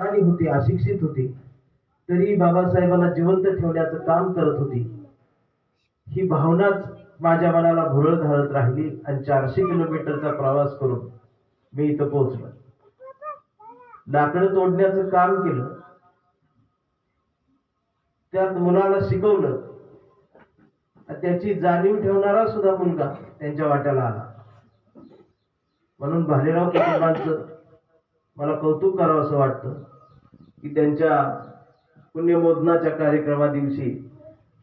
राणी होती अशिक्षित होती. तरी बाबासाहेबांना जिवंत ठेवण्याचं काम करत होती. ही भावनाच माझ्या मनाला भुरळ घालत राहिली आणि चारशे किलोमीटरचा प्रवास करून मी इथं पोहोचलो. लाकडं तोडण्याचं काम केलं. त्यात मुलाला शिकवलं. त्याची जाणीव ठेवणारा सुद्धा मुलगा त्यांच्या वाट्याला आला. म्हणून भालेराव कुटुंबांचं मला कौतुक करावं असं वाटतं. की त्यांच्या पुण्यमोदनाच्या कार्यक्रमा दिवशी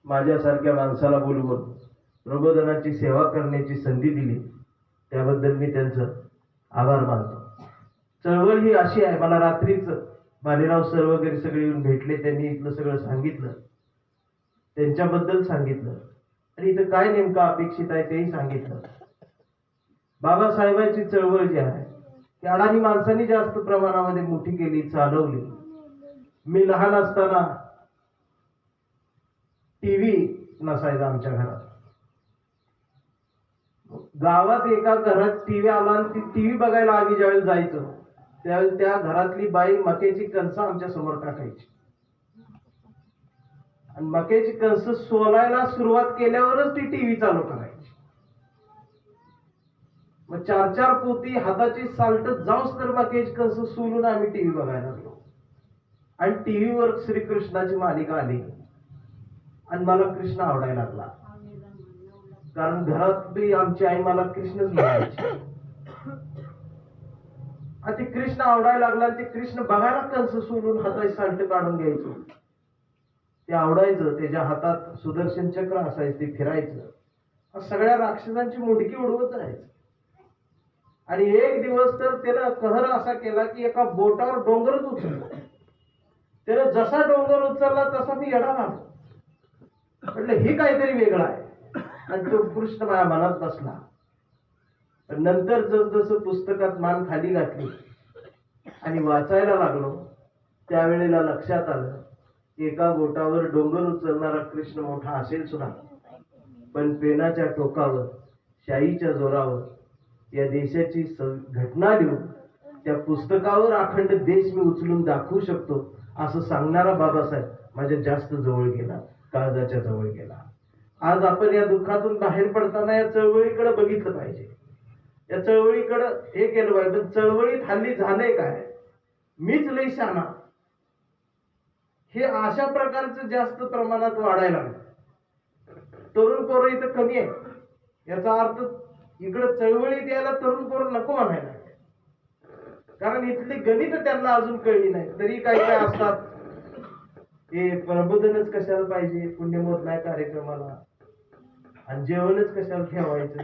माझ्यासारख्या माणसाला बोलवून प्रबोधनाची सेवा करण्याची संधी दिली. त्याबद्दल मी त्यांचं आभार मानतो. चळवळ ही अशी आहे मला रात्रीच भालेराव सर वगैरे सगळे येऊन भेटले त्यांनी इथलं सगळं सांगितलं. त्यांच्याबद्दल सांगितलं. आणि इथं काय नेमकं अपेक्षित आहे तेही सांगितलं. बाबासाहेबांची चळवळ जी आहे ती अडाणी माणसांनी जास्त प्रमाणामध्ये मोठी केली चालवली. मी लहान असताना टीव्ही नसायचा आमच्या घरात. गावात एका घरात टीव्ही आला आणि ती टीव्ही बघायला आम्ही ज्यावेळेस जायचो त्यावेळेस त्या घरातली बाई मक्याची कणसं आमच्यासमोर टाकायची. आणि मक्याची कणसं सोलायला सुरुवात केल्यावरच ती टीव्ही चालू करायची. मग चार चार पोती हाताची साल्ट जाऊस तर मक्याची कणसं सोलून आम्ही टीव्ही बघायला लागलो. आणि टीव्हीवर श्रीकृष्णाची मालिका आली. आणि मला कृष्ण आवडायला लागला. कारण घरात बी आमची आई मला कृष्णच म्हणायची. आणि ते कृष्ण आवडायला लागला ते कृष्ण बघायला कंस सोडून हाताची साल्ट काढून घ्यायचो. ते आवडायचं त्याच्या हातात सुदर्शन चक्र असायचं ते फिरायचं. सगळ्या राक्षसांची मुडकी उडवत जायचं आणि एक दिवस तर त्यानं कहर असा केला की एका बोटावर डोंगरच उचलला. त्यानं जसा डोंगर उचलला तसा मी येणार म्हटलं हे काहीतरी वेगळं आहे. आणि तो कृष्ण माझ्या मनात बसला. नंतर जसजसं पुस्तकात मान खाली घातली आणि वाचायला लागलो त्यावेळेला लक्षात आलं एका बोटावर डोंगर उचलणारा कृष्ण मोठा असेल सुद्धा. पण पेनाच्या टोकावर शाईच्या जोरावर या देशाची स- घटना लिहून त्या पुस्तकावर अखंड देश मी उचलून दाखवू शकतो असं सांगणारा बाबासाहेब माझ्या जास्त जवळ गेला काळजाच्या जवळ गेला. आज आपण या दुःखातून बाहेर पडताना या चळवळीकडे बघितलं पाहिजे. या चळवळीकडं हे केलं पाहिजे पण चळवळीत हल्ली झालंय काय? मीच लई शाना हे अशा प्रकारचं जास्त प्रमाणात वाढायला लागलं. तरुण पोरं इथं कमी आहे याचा अर्थ इकडं चळवळीत यायला तरुण पोरं नको म्हणायला. कारण इथली गणित त्यांना अजून कळली नाही. तरी काही काय असतात. हे प्रबोधनच कशाला पाहिजे? पुण्यमोद नाही कार्यक्रमाला. आणि जेवणच कशाला ठेवायचं?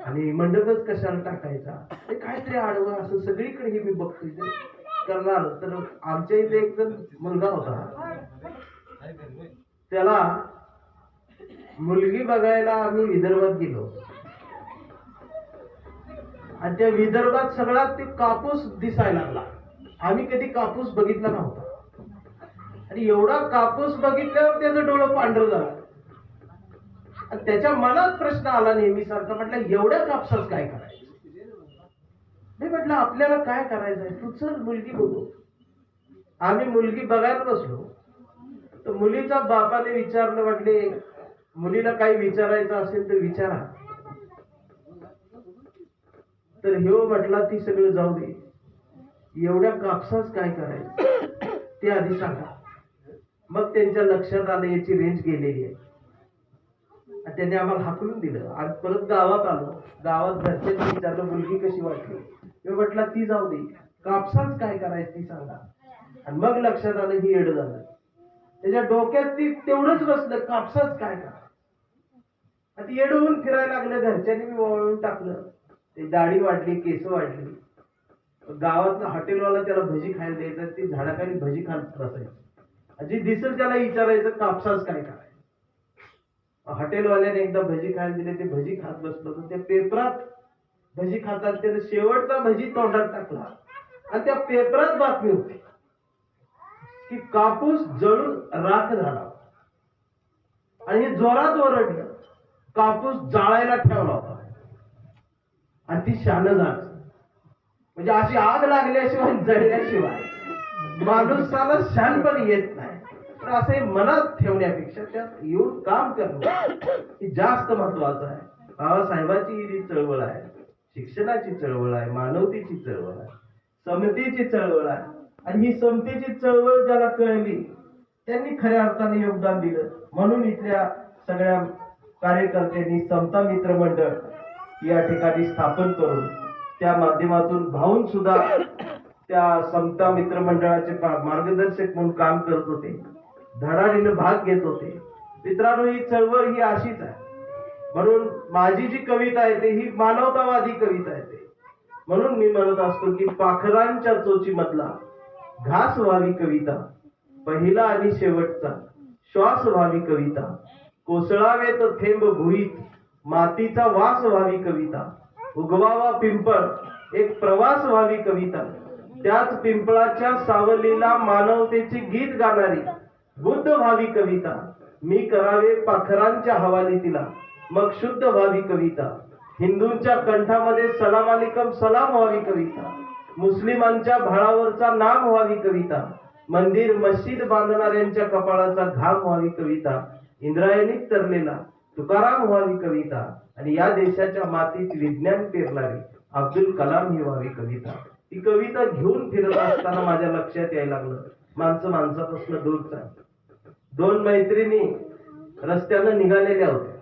आणि मंडपच कशाला टाकायचा? ते काहीतरी आडवं असं सगळीकडे हे मी बघतोय. करणार तर आमच्या इथे एक जण मुलगा होता. त्याला मुलगी बघायला आम्ही विदर्भात गेलो. आणि त्या विदर्भात सगळा ते कापूस दिसायला लागला. आम्ही कधी कापूस बघितला नव्हता. आणि एवढा कापूस बघितल्यावर त्याचं डोळं पांढरं झालं. आणि त्याच्या मनात प्रश्न आला नेहमी सारखा म्हटलं एवढ्या कापसात काय करायचं? नाही म्हटलं आपल्याला काय करायचंय? तू चल मुलगी बघू. आम्ही मुलगी बघायला बसलो. तर मुलीचा बापाने विचारलं म्हटले मुलीला काही विचारायचं असेल तर विचारा. तर हे म्हटला ती सगळं जाऊ दे. एवढ्या कापसाच काय करायचं? ते आधी सांगा. मग त्यांच्या लक्षात आलं याची रेंज गेलेली आहे. त्यांनी आम्हाला हाकलून दिलं. आणि परत गावात आलो. गावात घरच्यांनी विचारलं मुलगी कशी वाटली? मी म्हटलं ती जाऊ दे. कापसाच काय करायचं ती सांगा. आणि मग लक्षात आलं ही येड झालं. त्याच्या डोक्यात ती तेवढंच बसलं कापसाच काय करा आता ती येड होऊन फिरायला लागलं घरच्यांनी मी वळून टाकलं. ते दाढी वाढली केस वाढली गावातनं हॉटेलवाला त्याला भजी खायला द्यायचं ती झाडाखाली भजी खात बसायची. जी दिसेल त्याला विचारायचं कापसाच काय करायचं? हॉटेलवाल्याने एकदा भजी खायला दिले ते भजी खात बसलो. तर त्या पेपरात भजी खातात त्याने शेवटचा भजी तोंडात टाकला. आणि त्या पेपरात बातमी होती की कापूस जळून राख झाला. आणि हे जोरात ओरडलं. कापूस जाळायला ठेवला आणि ती शान म्हणजे अशी आग लागल्याशिवाय जळल्याशिवाय. माणूसाला शहाणपण येत नाही. तर असे मनात ठेवण्यापेक्षा त्यात येऊन काम करणं हे जास्त महत्वाचं आहे. बाबासाहेबांची ही जी चळवळ आहे शिक्षणाची चळवळ आहे मानवतेची चळवळ आहे समतेची चळवळ आहे. आणि ही समतेची चळवळ ज्याला कळली त्यांनी खऱ्या अर्थाने योगदान दिलं. म्हणून इथल्या सगळ्या कार्यकर्त्यांनी समता मित्र मंडळ या ठिकाणी स्थापन करून त्या माध्यमातून भाऊन सुद्धा त्या समता मित्र मंडळाचे मार्गदर्शक म्हणून काम करत होते. धडाडीनं भाग घेत होते. मित्रांनो ही चळवळ ही अशीच आहे. म्हणून माझी जी कविता आहे ते ही मानवतावादी कविता आहे ते. म्हणून मी म्हणत असतो की पाखरांच्या चोची मधला घास व्हावी कविता पहिला आणि शेवटचा श्वास व्हावी कविता कोसळावेत थेंब भुईत मातीचा वास व्हावी कविता. उगवावा पिंपळ एक प्रवास व्हावी कविता. त्याच पिंपळाच्या सावलीला मानवतेची गीत गाणारी बुद्ध व्हावी कविता. मी करावे पाखरांच्या हवाली तिला मग शुद्ध व्हावी कविता. हिंदूंच्या कंठामध्ये सलाम अलिकम सलाम व्हावी कविता. मुस्लिमांच्या भाळावरचा नाम व्हावी कविता. मंदिर मस्जिद बांधणाऱ्यांच्या कपाळाचा घाम व्हावी कविता. इंद्रायणीत तरलेला तुकाराम व्हावी कविता आणि या देशाच्या मातीत विज्ञान पेरणारी अब्दुल कलाम ही व्हावी कविता. ती कविता घेऊन फिरत असताना माझ्या लक्षात यायला लागलं. माणसं माणसापासून दूर चाल दोन मैत्रिणी रस्त्यानं निघालेल्या होत्या.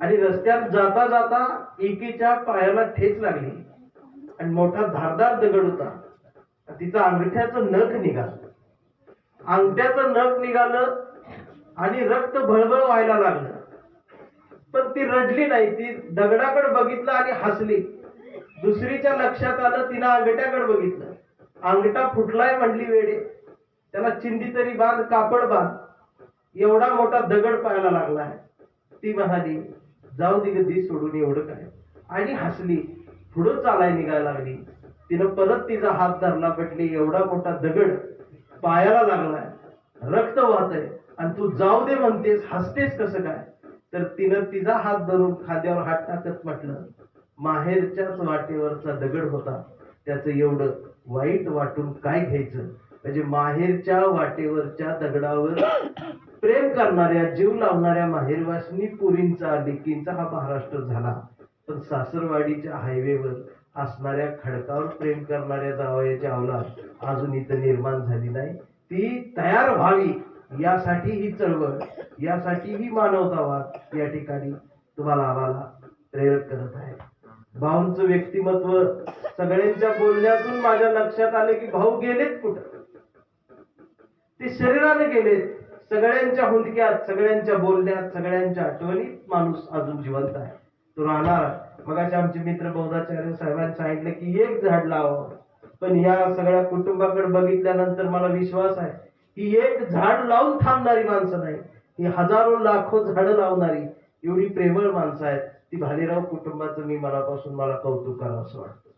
आणि रस्त्यात जाता जाता एकीच्या पायाला ठेच लागली. आणि मोठा धारदार दगड होता. तिचा अंगठ्याचं नख निघालं. अंगठ्याचं नख निघालं आणि रक्त भळभळ व्हायला लागलं. पण ती रडली नाही ती दगडाकडे बघितलं आणि हसली. दुसरीच्या लक्षात आलं तिनं अंगठ्याकडे बघितलं. अंगठा फुटलाय म्हणली वेडे. त्याला चिंदी तरी बांध कापड बांध. एवढा मोठा दगड पाहायला लागलाय. ती म्हणाली जाऊ दि ग दी सोडून एवढं काय. आणि हसली. पुढं चालाय निघायला लागली. तिनं परत तिचा हात धरला पटली एवढा मोठा दगड पायाला लागलाय. रक्त वाहत आहे आणि तू जाऊ दे म्हणतेस हसतेस कसं काय? तर तिनं तिचा हात धरून खाद्यावर हात टाकत म्हटलं माहेरच्याच वाटेवरचा दगड होता. त्याचं एवढं वाईट वाटून काय घ्यायचं? म्हणजे माहेरच्या वाटेवरच्या दगडावर प्रेम करणाऱ्या जीव लावणाऱ्या माहेरवासिनी पुरींचा डिक्कींचा हा महाराष्ट्र झाला. पण सासरवाडीच्या हायवेवर असणाऱ्या खडकावर प्रेम करणाऱ्या जावयाच्या अवलाद अजून इथं निर्माण झाली नाही. ती तयार व्हावी. यासाठी ही चळवळ यासाठी ही मानवतावाद या ठिकाणी तुम्हाला आम्हाला प्रेरक करत आहे. भाऊंचं व्यक्तिमत्व सगळ्यांच्या बोलण्यातून माझ्या लक्षात आले की भाऊ गेलेत कुठं? ते शरीराने गेलेत. सगळ्यांच्या हुंडक्यात सगळ्यांच्या बोलण्यात सगळ्यांच्या आठवणीत माणूस अजून जिवंत आहे. तो राहणार. मग आमचे मित्र बौद्धाचार्य साहेबांनी सांगितलं की एक झाड लावावं. पण या सगळ्या कुटुंबाकडे बघितल्यानंतर मला विश्वास आहे. ही एक झाड लावून थांबणारी माणसं नाही ही हजारो लाखो झाडं लावणारी एवढी प्रेमळ माणसं आहेत. ती भालेराव कुटुंबाचं मी मनापासून मला कौतुक करावं असं वाटतं.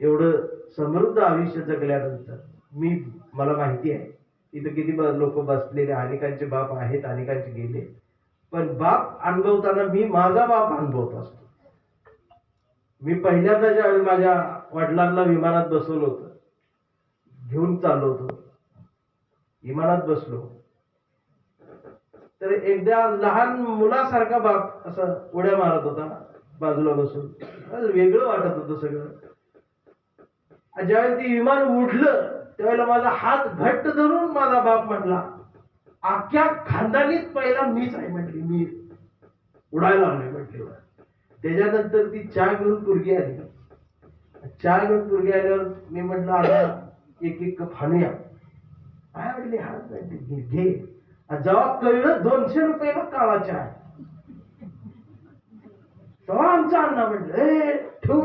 एवढं समृद्ध आयुष्य जगल्यानंतर मी मला माहिती आहे इथं किती लोक बसलेले अनेकांचे बाप आहेत अनेकांचे गेले. पण बाप अनुभवताना मी माझा बाप अनुभवत असतो. मी पहिल्यांदा ज्यावेळी माझ्या वडिलांना विमानात बसवलं होतं घेऊन चाललो होतो विमानात बसलो तर एकदा लहान मुलासारखा बाप असं उड्या मारत होता बाजूला बसून. वेगळं वाटत होतं सगळं. ज्यावेळी ते विमान उडलं त्यावेळेला माझा हात घट्ट धरून माझा बाप म्हटला अख्ख्या खानदानीत पहिला मीच आहे म्हटली. मी उडायला लागले म्हटले. त्याच्यानंतर ती चहा घेऊन पुरगी आली. चहा घेऊन पुरगी आल्यावर मी म्हटलं आता एक एक कप हाणूया. काय वाटले हात घे घे. जेव्हा कळलं दोनशे रुपये काळा चहा आहे. तेव्हा आमचा अण्णा म्हटलं ए ठेव.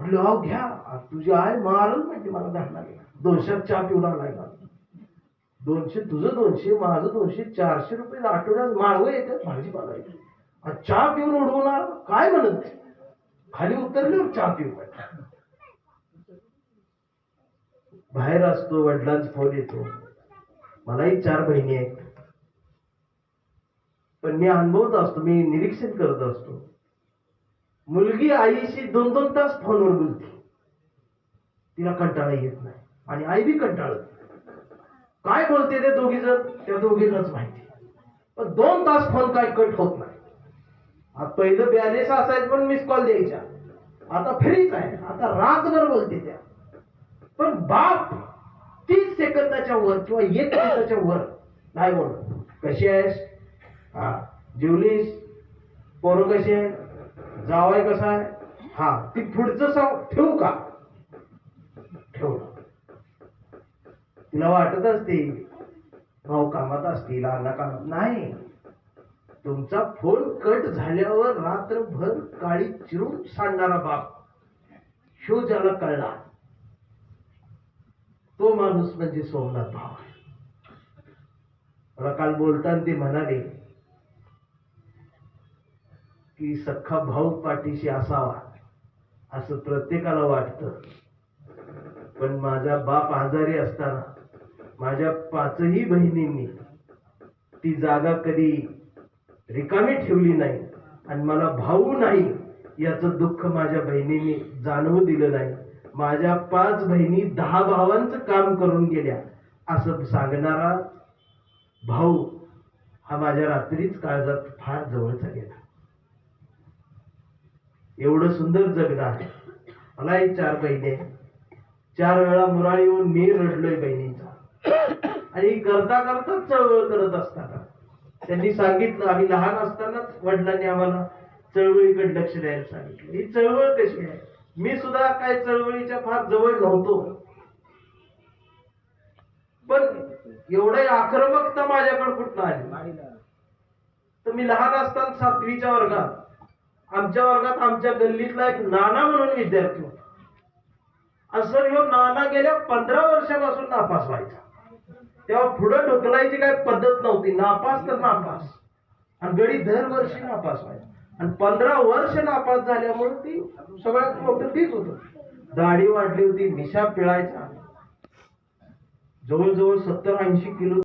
अहो घ्या. तुझी आई मारल म्हटली मला घालणार दोनशे चहा पिऊन आलाय का दोनशे तुझं दोनशे माझं दोनशे चारशे रुपये आठवड्यात माळव येतात भाजीपाला येतो चहा पिऊन उडवणार? काय म्हणत खाली उतरल्यावर चहा पिऊ बाहेर असतो वडिलांचा फोन येतो. मलाही चार बहिणी आहेत. पण मी अनुभवत असतो मी निरीक्षण करत असतो. मुलगी आईशी दोन दोन तास फोनवर बोलते. तिला कंटाळा येत नाही. आणि आई बी कंटाळत काय बोलते ते दोघी जण? त्या दोघींनाच माहिती. पण दोन तास फोन काय कट होत नाही. आता पहिलं बॅलेन्स असायचं पण मिस कॉल द्यायच्या आता फ्रीच आहे. आता रातभर बोलते त्या. पण बाप तीस सेकंदाच्या वर किंवा एक मिनिटाच्या वर नाही बोल कशी आहेस? हा. जेवलीस? पोरं कशी आहे? जावाय कसा आहे? हा. ती पुढचं सांग ठेवू का? ठेवू. तिला वाटत असते भाऊ कामात असतील अण्णा कामात. नाही. तुमचा फोन कट झाल्यावर रात्रभर काळी चिरून सांडणारा बाप. शो ज्याला कळला. तो माणूस म्हणजे सोमनाथ भाव मला काल बोलताना ते म्हणाले की सख्खा भाऊ पाठीशी असावा असं प्रत्येकाला वाटतं. पण माझा बाप आजारी असताना माझ्या पाचही बहिणींनी ती जागा कधी रिकामी ठेवली नाही आणि मला भाऊ नाही याचं दुःख माझ्या बहिणींनी जाणवू दिलं नाही. माझ्या पाच बहिणी दहा भावांचं काम करून गेल्या. असं सांगणारा भाऊ हा माझ्या रात्रीच काळजात फार जवळचा गेला. एवढं सुंदर जगणं आहे मला एक चार बहिणी आहे. चार वेळा मुराळी येऊन मी रडलोय बहिणीचा. आणि करता करता चळवळ करत असताना. त्यांनी सांगितलं आम्ही लहान असतानाच वडिलांनी आम्हाला चळवळीकडे लक्ष द्यायला सांगितलं. ही चळवळ कशी आहे? मी सुद्धा काही चळवळीच्या फार जवळ नव्हतो. पण एवढे आक्रमकता माझ्याकडे कुठं आली? तर मी लहान असताना सातवीच्या वर्गात आमच्या वर्गात आमच्या गल्लीतला एक नाना म्हणून विद्यार्थी होता. असं ह्यो नाना गेल्या पंधरा वर्षापासून नापास व्हायचा. तेव्हा पुढं ढकलायची काय पद्धत नव्हती. नापास तर नापास. आणि गडी दरवर्षी नापास व्हायचा. आणि पंधरा वर्ष नापास झाल्यामुळे ती सगळ्यात मोठं तीच होत. दाढी वाढली होती मिशा पिळायचा. जवळजवळ सत्तर ऐंशी किलो